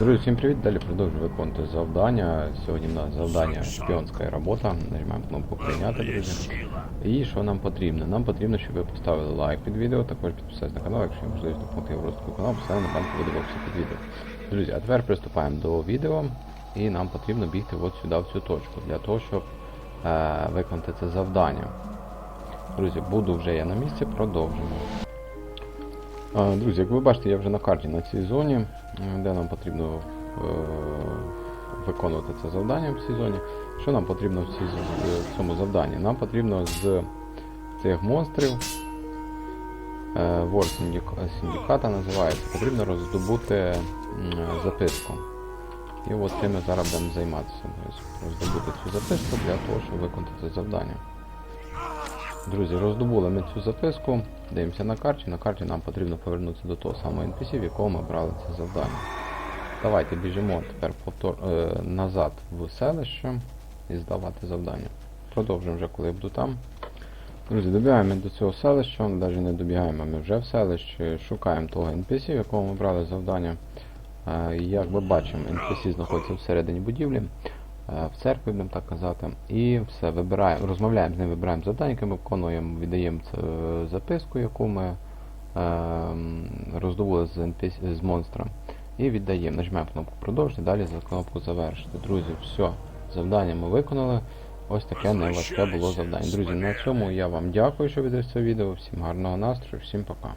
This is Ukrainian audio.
Друзі, всім привіт! Далі продовжую виконувати завдання. Сьогодні в нас завдання шпіонська робота. Нажимаємо кнопку прийняти, друзі. І що нам потрібно? Нам потрібно, щоб ви поставили лайк під відео, також підписались на канал, якщо є можливість допомогти в розвитку каналу, поставили на банку буде в описі під відео. Друзі, а тепер приступаємо до відео. І нам потрібно бігти от сюди, в цю точку, для того, щоб е, виконати це завдання. Друзі, буду вже я на місці, продовжимо. Друзі, як ви бачите, я вже на карті на цій зоні, де нам потрібно е, виконувати це завдання в цій зоні. Що нам потрібно в, в цьому завданні? Нам потрібно з цих монстрів, е, Syndic- Синдиката називається, потрібно роздобути записку. І от цим ми зараз будемо займатися. Роздобути цю записку для того, щоб виконати це завдання. Друзі, роздобули ми цю записку, дивимося на карті. На карті нам потрібно повернутися до того самого NPC, в якого ми брали це завдання. Давайте біжимо тепер повтор, е, назад в селище і здавати завдання. Продовжимо вже, коли я буду там. Друзі, добігаємо до цього селища, навіть не добігаємо, ми вже в селищі, шукаємо того NPC, в якого ми брали завдання. Е, Як ми бачимо, NPC знаходиться всередині будівлі, в церкві, будемо так казати. І все, вибираємо, розмовляємо з ним, вибираємо завдання, яке ми виконуємо, віддаємо е, записку, яку ми е, роздобули з, NPC, з монстра. І віддаємо. Нажимаємо кнопку продовжити, далі за кнопку завершити. Друзі, все, завдання ми виконали. Ось таке неважке було завдання. Друзі, на цьому я вам дякую, що ви це відео. Всім гарного настрою, всім пока.